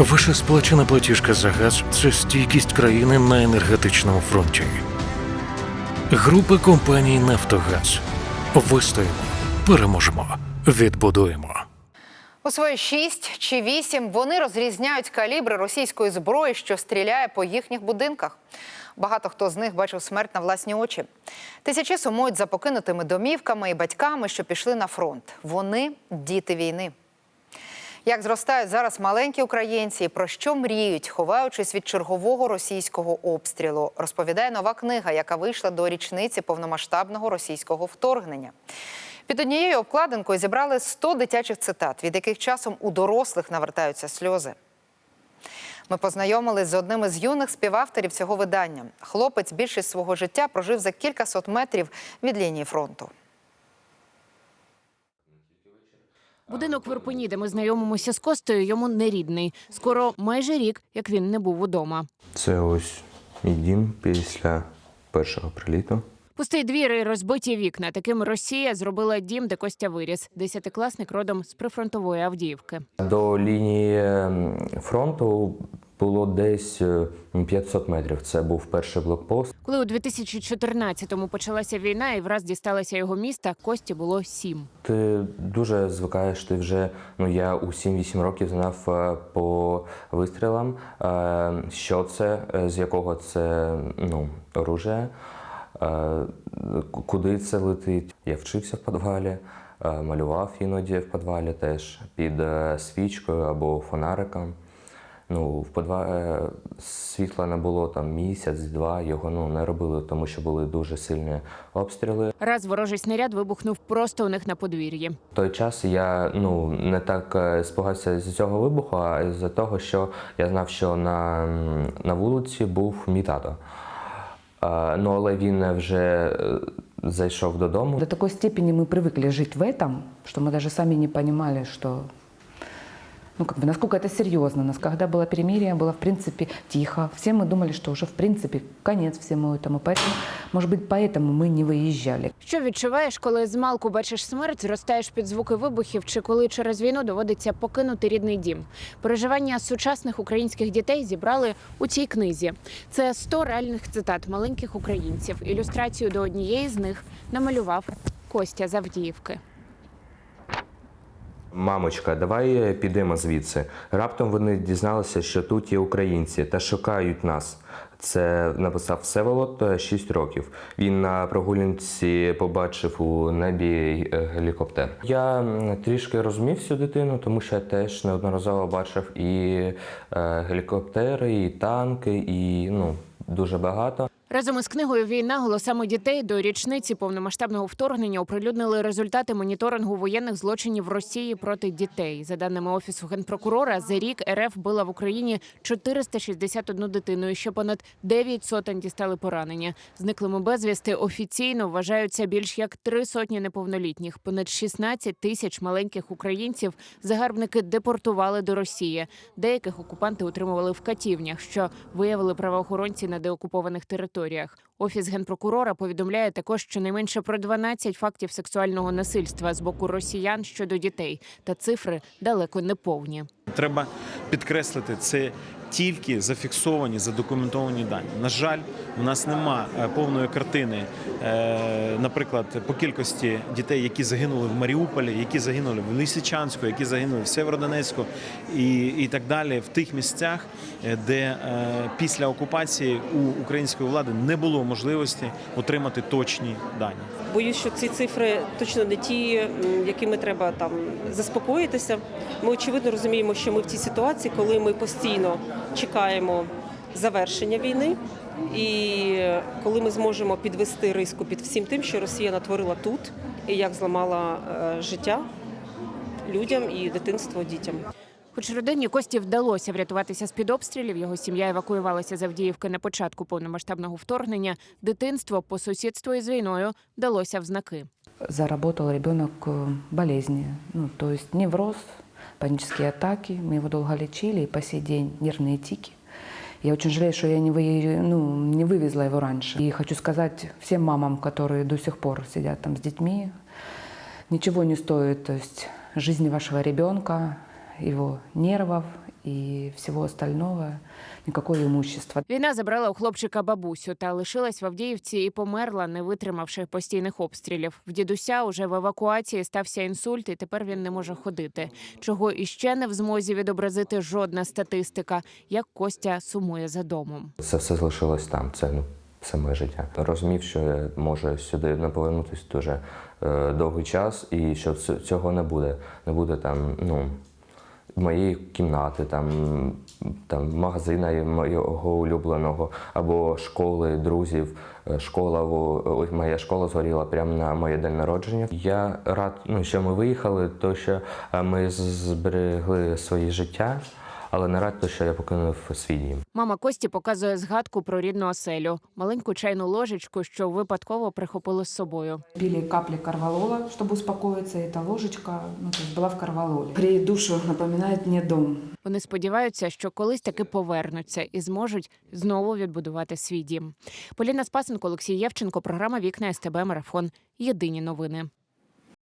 Ваша сплачена платіжка за газ це стійкість країни на енергетичному фронті. Група компаній Нафтогаз. Вистоїмо, переможемо, відбудуємо. У свої шість чи вісім вони розрізняють калібри російської зброї, що стріляє по їхніх будинках. Багато хто з них бачив смерть на власні очі. Тисячі сумують за покинутими домівками і батьками, що пішли на фронт. Вони діти війни. Як зростають зараз маленькі українці, про що мріють, ховаючись від чергового російського обстрілу, розповідає нова книга, яка вийшла до річниці повномасштабного російського вторгнення. Під однією обкладинкою зібрали 100 дитячих цитат, від яких часом у дорослих навертаються сльози. Ми познайомились з одним із юних співавторів цього видання. Хлопець більшість свого життя прожив за кілька сот метрів від лінії фронту. Будинок в Ірпені, де ми знайомимося з Костею, йому нерідний. Скоро майже рік, як він не був удома. Це ось мій дім після першого приліту. Пустий двір і розбиті вікна. Таким Росія зробила дім, де Костя виріс. Десятикласник родом з прифронтової Авдіївки. До лінії ем, фронту було десь е, 500 метрів. Це був перший блокпост. Коли у 2014-му почалася війна і враз дісталася його міста, Кості було сім. Ти дуже звикаєш. Ти вже ну я у 7-8 років знав е, по вистрілам, е, що це, е, з якого це ну оружие, куди це летить. Я вчився в підвалі, малював іноді в підвалі теж під свічкою або фонариком. Ну, в підвалі світла не було там місяць-два, його ну не робили, тому що були дуже сильні обстріли. Раз ворожий снаряд вибухнув просто у них на подвір'ї. В той час я ну не так е, спугався з цього вибуху, а з того, що я знав, що на, м, на вулиці був мій тато. Е, Ну, але він вже е, зайшов додому. До такой степени мы привыкли жить в этом, что мы даже сами не понимали, что ну, как бы, насколько это серьезно. У нас, когда было перемирие, было, в принципе, тихо. Все мы думали, что уже, в принципе, конец всему этому. Поэтому, может быть, поэтому мы не выезжали. Що відчуваєш, коли з малку бачиш смерть, зростаєш під звуки вибухів, чи коли через війну доводиться покинути рідний дім? Переживання сучасних українських дітей зібрали у цій книзі. Це 100 реальних цитат маленьких українців. Ілюстрацію до однієї з них намалював Костя Завдіївки. Мамочка, давай підемо звідси. Раптом вони дізналися, що тут є українці та шукають нас. Це написав Всеволод 6 років. Він на прогулянці побачив у небі е, гелікоптер. Я трішки розумів цю дитину, тому що я теж неодноразово бачив і е, гелікоптери, і танки, і ну дуже багато. Разом із книгою Війна голосами дітей до річниці повномасштабного вторгнення оприлюднили результати моніторингу воєнних злочинів Росії проти дітей. За даними офісу генпрокурора, за рік РФ била в Україні 461 дитину, і ще понад 9 сотень дістали поранення. Зниклими безвісти офіційно вважаються більш як три сотні неповнолітніх. Понад 16 тисяч маленьких українців загарбники депортували до Росії. Деяких окупанти утримували в катівнях, що виявили правоохоронці на деокупованих територіях. Офіс генпрокурора повідомляє також щонайменше про 12 фактів сексуального насильства з боку росіян щодо дітей, та цифри далеко не повні. Треба підкреслити, це тільки зафіксовані, задокументовані дані. На жаль, у нас нема е, повної картини, е, наприклад, по кількості дітей, які загинули в Маріуполі, які загинули в Лисичанську, які загинули в Сєвєродонецьку і, і так далі, в тих місцях, е, де після окупації у української влади не було можливості отримати точні дані. Боюсь, що ці цифри точно не ті, якими треба там заспокоїтися. Ми очевидно розуміємо, що ми в цій ситуації, коли ми постійно чекаємо завершення війни, і коли ми зможемо підвести риску під всім тим, що Росія натворила тут, і як зламала е, життя людям і дитинство дітям. Хоч родині Кості вдалося врятуватися з під обстрілів, його сім'я евакуювалася з Авдіївки на початку повномасштабного вторгнення. Дитинство по сусідству із війною далося в знаки. Заработал ребенок э, болезни, ну, то есть невроз, панические атаки. Мы его долго лечили, и по сей день нервные тики. Я очень жалею, что я не, вы, ну, не вывезла его раньше. И хочу сказать всем мамам, которые до сих пор сидят там с детьми, ничего не стоит то есть, жизни вашего ребенка, его нервов и всего остального, никакое имущество. Війна забрала у хлопчика бабусю та лишилась в Авдіївці і померла, не витримавши постійних обстрілів. В дідуся уже в евакуації стався інсульт, і тепер він не може ходити. Чого іще не в змозі відобразити жодна статистика, як Костя сумує за домом. Це все залишилось там. Це ну, все моє життя. Розумів, що я можу сюди не повернутися дуже е, довгий час, і що цього не буде. Не буде там, ну. Моєї кімнати, там, там магазина моєго улюбленого, або школи, друзів. Е, Школа, ось моя школа згоріла прямо на моє день народження. Я рад, ну, що ми виїхали, то що е, ми зберегли своє життя, але не рад, то що я покинув свій дім. Мама Кості показує згадку про рідну оселю, маленьку чайну ложечку, що випадково прихопили з собою. Пили капли карвалола, чтобы успокоиться. Эта ложечка ну, то есть была в карвалоле. Греет душу, напоминает мне дом. Вони сподіваються, що колись таки повернуться і зможуть знову відбудувати свій дім. Поліна Спасенко, Олексій Євченко, програма Вікна СТБ Марафон. Єдині новини.